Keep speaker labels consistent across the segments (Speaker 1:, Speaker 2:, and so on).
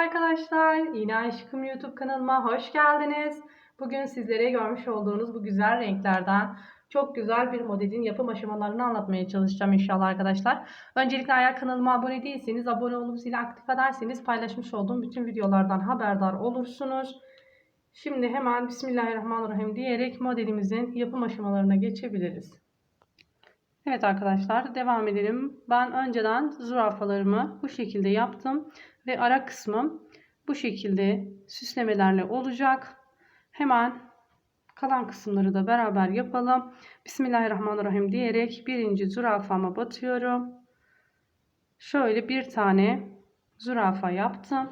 Speaker 1: arkadaşlar. İğne Aşkım YouTube kanalıma hoş geldiniz. Bugün sizlere görmüş olduğunuz bu güzel renklerden çok güzel bir modelin yapım aşamalarını anlatmaya çalışacağım inşallah arkadaşlar. Öncelikle eğer kanalıma abone değilseniz abone olup zili aktif ederseniz paylaşmış olduğum bütün videolardan haberdar olursunuz. Şimdi hemen Bismillahirrahmanirrahim diyerek modelimizin yapım aşamalarına geçebiliriz. Evet arkadaşlar devam edelim. Ben önceden zürafalarımı bu şekilde yaptım ve ara kısmım bu şekilde süslemelerle olacak. Hemen kalan kısımları da beraber yapalım. Bismillahirrahmanirrahim diyerek birinci zürafama batıyorum. Şöyle bir tane zürafa yaptım.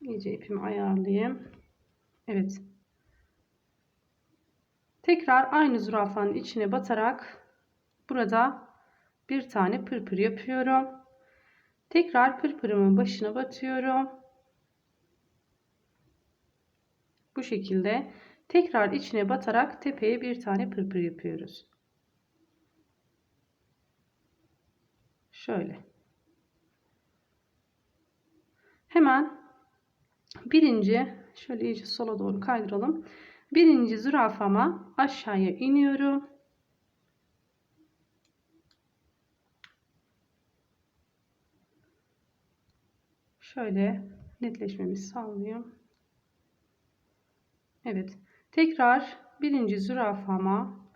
Speaker 1: İyice ipimi ayarlayayım. Evet. Tekrar aynı zürafanın içine batarak burada bir tane pırpır yapıyorum. Tekrar pırpırımın başına batıyorum. Bu şekilde tekrar içine batarak tepeye bir tane pırpır yapıyoruz. Şöyle. Hemen birinci şöyle iyice sola doğru kaydıralım. Birinci zürafama aşağıya iniyorum. Şöyle netleşmemizi sağlayayım. Evet. Tekrar birinci zürafama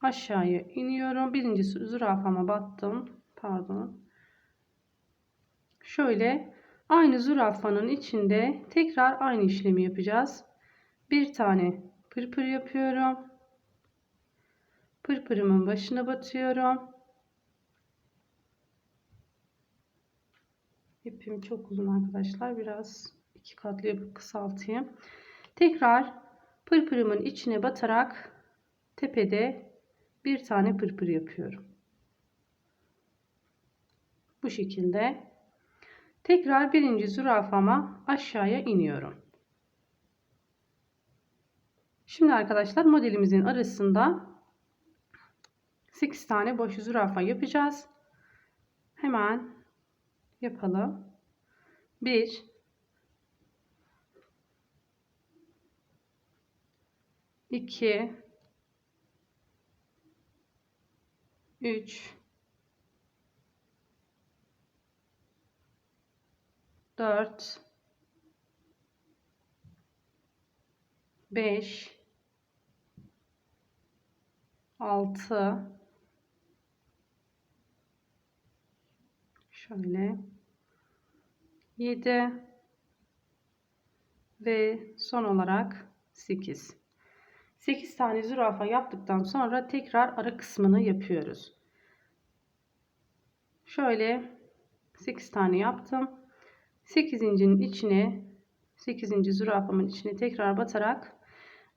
Speaker 1: aşağıya iniyorum. Birinci zürafama battım. Pardon. Şöyle aynı zürafanın içinde tekrar aynı işlemi yapacağız. Bir tane pırpır yapıyorum. Pırpırımın başına batıyorum. İpim çok uzun arkadaşlar. Biraz iki katlı yapıp kısaltayım. Tekrar pırpırımın içine batarak tepede bir tane pırpır yapıyorum. Bu şekilde. Tekrar birinci zürafama aşağıya iniyorum. Şimdi arkadaşlar modelimizin arasında 8 tane boş zürafa yapacağız. Hemen yapalım. 1 2 3 4 5 6 şöyle 7 ve son olarak 8 8 tane zürafa yaptıktan sonra tekrar ara kısmını yapıyoruz şöyle 8 tane yaptım 8.'nin içine 8. zürafamın içine tekrar batarak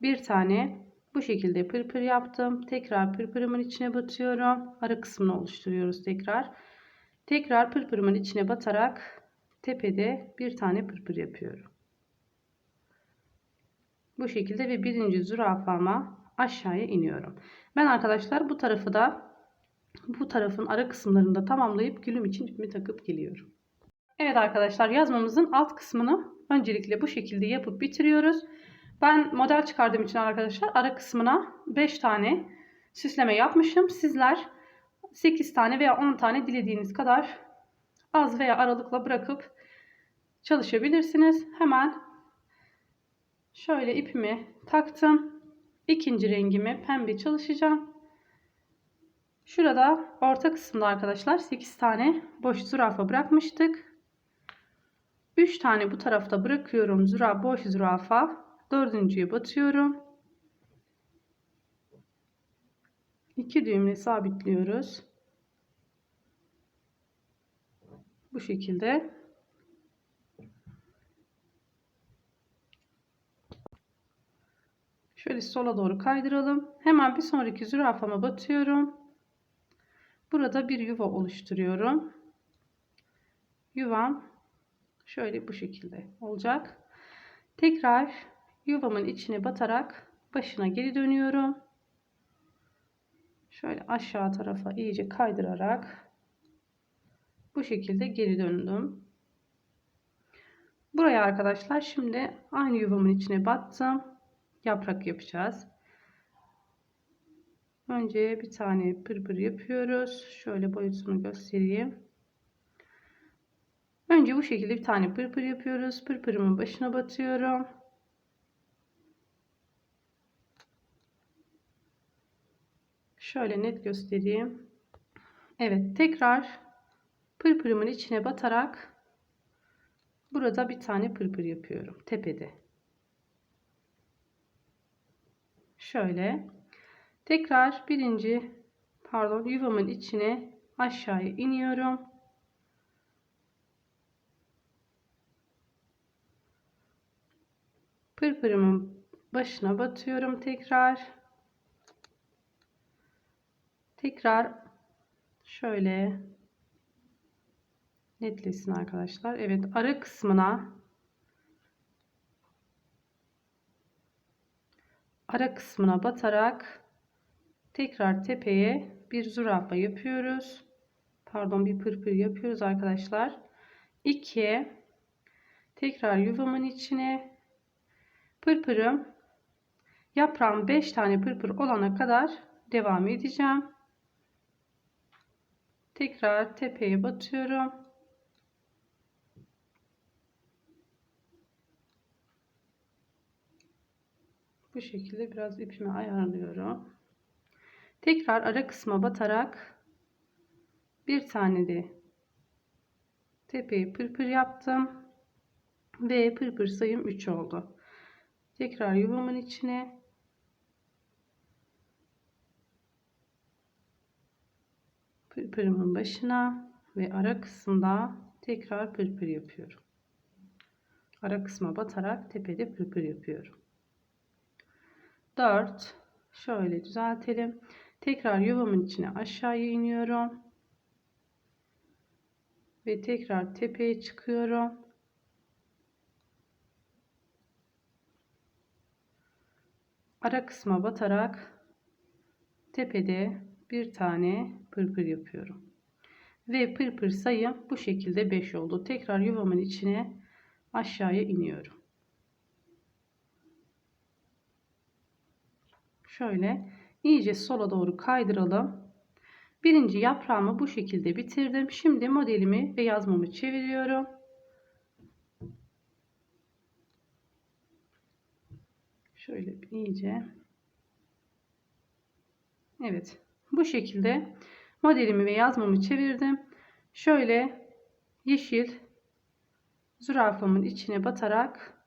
Speaker 1: bir tane bu şekilde pırpır yaptım. Tekrar pırpırımın içine batıyorum. Ara kısmını oluşturuyoruz tekrar. Tekrar pırpırımın içine batarak tepede bir tane pırpır yapıyorum. Bu şekilde ve birinci zürafama aşağıya iniyorum. Ben arkadaşlar bu tarafı da bu tarafın ara kısımlarını da tamamlayıp gülüm için ipimi takıp geliyorum. Evet arkadaşlar yazmamızın alt kısmını öncelikle bu şekilde yapıp bitiriyoruz. Ben model çıkardığım için arkadaşlar ara kısmına 5 tane süsleme yapmışım. Sizler 8 tane veya 10 tane dilediğiniz kadar az veya aralıkla bırakıp çalışabilirsiniz. Hemen şöyle ipimi taktım. İkinci rengimi pembe çalışacağım. Şurada orta kısımda arkadaşlar 8 tane boş zürafa bırakmıştık. 3 tane bu tarafta bırakıyorum. Züra, boş zürafa. Dördüncüye batıyorum. 2 düğümle sabitliyoruz. Bu şekilde. Şöyle sola doğru kaydıralım. Hemen bir sonraki zürafama batıyorum. Burada bir yuva oluşturuyorum. Yuvam şöyle bu şekilde olacak. Tekrar yuvamın içine batarak başına geri dönüyorum. Şöyle aşağı tarafa iyice kaydırarak bu şekilde geri döndüm. Buraya arkadaşlar şimdi aynı yuvamın içine battım. Yaprak yapacağız. Önce bir tane pırpır yapıyoruz. Şöyle boyutunu göstereyim. Önce bu şekilde bir tane pırpır yapıyoruz. Pırpırımın başına batıyorum. Şöyle net göstereyim. Evet tekrar pırpırımın içine batarak burada bir tane pırpır yapıyorum tepede. Şöyle tekrar birinci pardon yuvamın içine aşağıya iniyorum. Pırpırımın başına batıyorum tekrar. Tekrar şöyle netlesin arkadaşlar. Evet ara kısmına ara kısmına batarak tekrar tepeye bir zürafa yapıyoruz. Pardon bir pırpır yapıyoruz arkadaşlar. 2 tekrar yuvamın içine pırpırım yaprağım 5 tane pırpır olana kadar devam edeceğim. Tekrar tepeye batıyorum. Bu şekilde biraz ipimi ayarlıyorum. Tekrar ara kısma batarak bir tane de tepeye pırpır yaptım ve pırpır sayım 3 oldu. Tekrar yuvamın içine pırpırımın başına ve ara kısımda tekrar pırpır yapıyorum. Ara kısma batarak tepede pırpır yapıyorum. 4 şöyle düzeltelim. Tekrar yuvamın içine aşağıya iniyorum. Ve tekrar tepeye çıkıyorum. Ara kısma batarak tepede bir tane pırpır yapıyorum. Ve pırpır sayım bu şekilde 5 oldu. Tekrar yuvamın içine aşağıya iniyorum. Şöyle iyice sola doğru kaydıralım. Birinci yaprağımı bu şekilde bitirdim. Şimdi modelimi ve yazmamı çeviriyorum. Şöyle iyice. Evet. Bu şekilde modelimi ve yazmamı çevirdim. Şöyle yeşil zürafamın içine batarak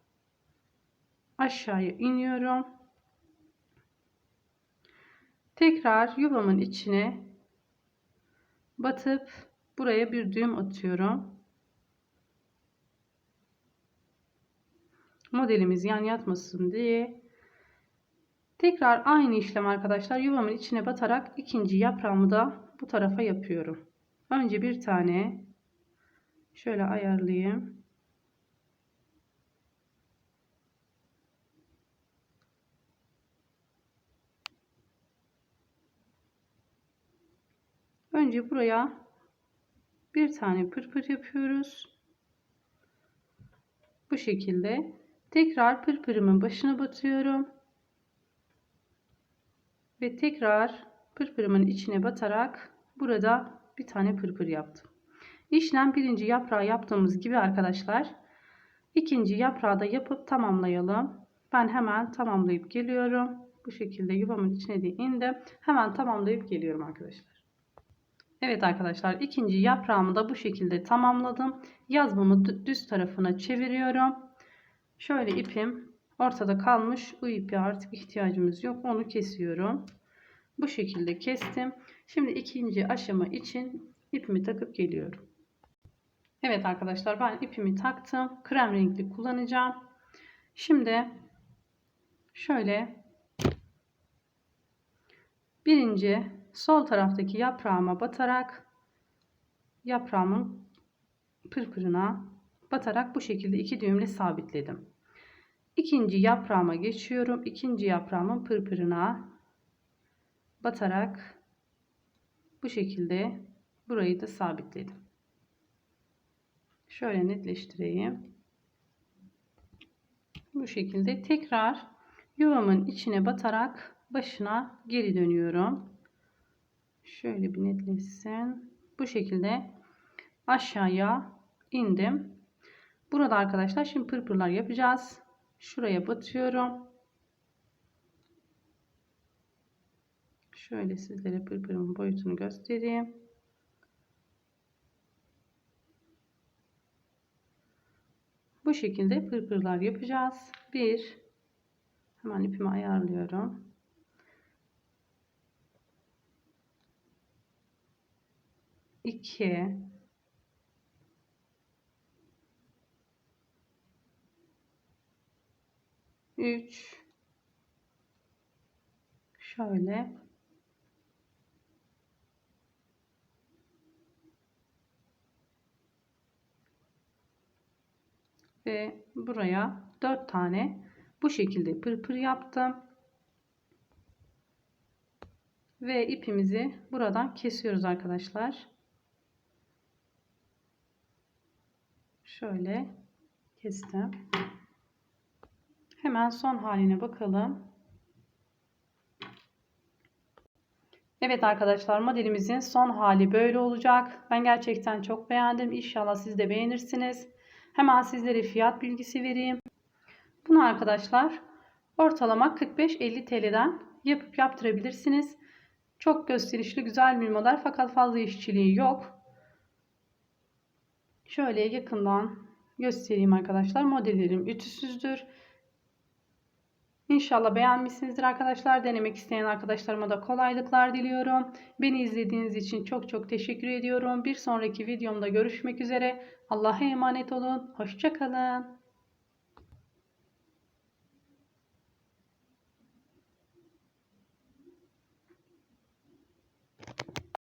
Speaker 1: aşağıya iniyorum. Tekrar yuvamın içine batıp buraya bir düğüm atıyorum. Modelimiz yan yatmasın diye. Tekrar aynı işlem arkadaşlar yuvamın içine batarak ikinci yaprağımı da bu tarafa yapıyorum. Önce bir tane şöyle ayarlayayım. Önce buraya bir tane pırpır yapıyoruz. Bu şekilde tekrar pırpırımın başına batıyorum. Ve tekrar pırpırımın içine batarak burada bir tane pırpır yaptım. İşlem birinci yaprağı yaptığımız gibi arkadaşlar. ikinci yaprağı da yapıp tamamlayalım. Ben hemen tamamlayıp geliyorum. Bu şekilde yuvamın içine de indim. Hemen tamamlayıp geliyorum arkadaşlar. Evet arkadaşlar ikinci yaprağımı da bu şekilde tamamladım. Yazmamı düz tarafına çeviriyorum. Şöyle ipim ortada kalmış. Bu ipi artık ihtiyacımız yok. Onu kesiyorum. Bu şekilde kestim. Şimdi ikinci aşama için ipimi takıp geliyorum. Evet arkadaşlar ben ipimi taktım. Krem renkli kullanacağım. Şimdi şöyle birinci sol taraftaki yaprağıma batarak yaprağımın pırpırına batarak bu şekilde iki düğümle sabitledim. İkinci yaprağıma geçiyorum. İkinci yaprağımın pırpırına batarak bu şekilde burayı da sabitledim. Şöyle netleştireyim. bu şekilde tekrar yuvamın içine batarak başına geri dönüyorum. Şöyle bir netleşsin. Bu şekilde aşağıya indim. Burada arkadaşlar şimdi pırpırlar yapacağız. Şuraya batıyorum. Şöyle sizlere pırpırın boyutunu göstereyim. Bu şekilde pırpırlar yapacağız. Bir, hemen ipimi ayarlıyorum. İki, üç, şöyle ve buraya 4 tane bu şekilde pırpır yaptım. Ve ipimizi buradan kesiyoruz arkadaşlar. Şöyle kestim. Hemen son haline bakalım. Evet arkadaşlar modelimizin son hali böyle olacak. Ben gerçekten çok beğendim. İnşallah siz de beğenirsiniz. Hemen sizlere fiyat bilgisi vereyim. Bunu arkadaşlar ortalama 45-50 TL'den yapıp yaptırabilirsiniz. Çok gösterişli güzel bir model fakat fazla işçiliği yok. Şöyle yakından göstereyim arkadaşlar. Modellerim ütüsüzdür. İnşallah beğenmişsinizdir arkadaşlar. Denemek isteyen arkadaşlarıma da kolaylıklar diliyorum. Beni izlediğiniz için çok çok teşekkür ediyorum. Bir sonraki videomda görüşmek üzere. Allah'a emanet olun. Hoşçakalın.